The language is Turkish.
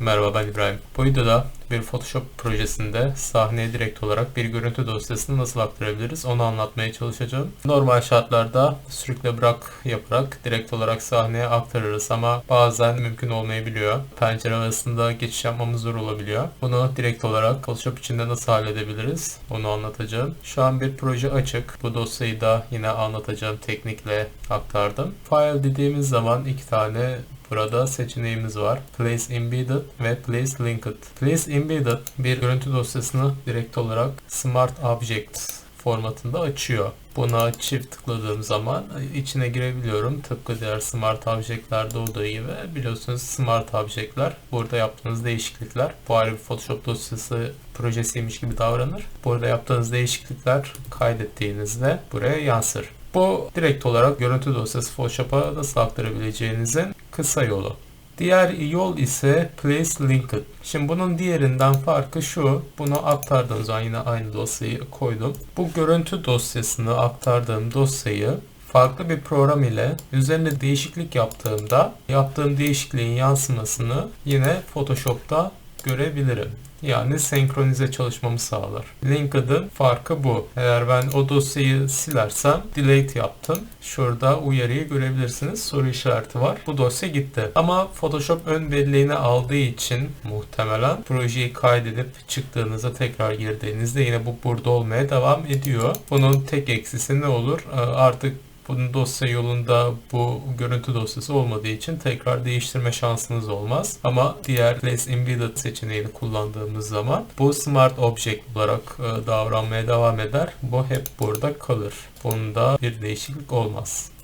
Merhaba ben İbrahim. Bu videoda bir Photoshop projesinde sahneye direkt olarak bir görüntü dosyasını nasıl aktarabiliriz onu anlatmaya çalışacağım. Normal şartlarda sürükle bırak yaparak direkt olarak sahneye aktarırız ama bazen mümkün olmayabiliyor. Pencere arasında geçiş yapmamız zor olabiliyor. Bunu direkt olarak Photoshop içinde nasıl halledebiliriz onu anlatacağım. Şu an bir proje açık. Bu dosyayı da yine anlatacağım teknikle aktardım. File dediğimiz zaman iki tane Burada seçeneğimiz var. Place Embedded ve Place Linked. Place Embedded bir görüntü dosyasını direkt olarak Smart Objects formatında açıyor. Buna çift tıkladığım zaman içine girebiliyorum. Tıpkı diğer Smart Object'lerde olduğu gibi biliyorsunuz Smart Object'ler burada yaptığınız değişiklikler bu ayrı bir Photoshop dosyası projesiymiş gibi davranır. Burada yaptığınız değişiklikler kaydettiğinizde buraya yansır. Bu direkt olarak görüntü dosyası Photoshop'a nasıl aktarabileceğinizin kısa yolu. Diğer yol ise Place Linked. Şimdi bunun diğerinden farkı şu. Bunu aktardığım zaman yine aynı dosyayı koydum. Bu görüntü dosyasını aktardığım dosyayı farklı bir program ile üzerine değişiklik yaptığımda yaptığım değişikliğin yansımasını yine Photoshop'ta görebilirim. Yani senkronize çalışmamı sağlar. Linked'ın farkı bu. Eğer ben o dosyayı silersem delete yaptım. Şurada uyarıyı görebilirsiniz. Soru işareti var. Bu dosya gitti. Ama Photoshop ön belleğini aldığı için muhtemelen projeyi kaydedip çıktığınızda tekrar girdiğinizde yine bu burada olmaya devam ediyor. Bunun tek eksisi ne olur? Ee, Artık bunun dosya yolunda bu görüntü dosyası olmadığı için tekrar değiştirme şansınız olmaz. Ama diğer Place Embedded seçeneğini kullandığımız zaman bu Smart Object olarak e, davranmaya devam eder. Bu hep burada kalır. Bunda bir değişiklik olmaz.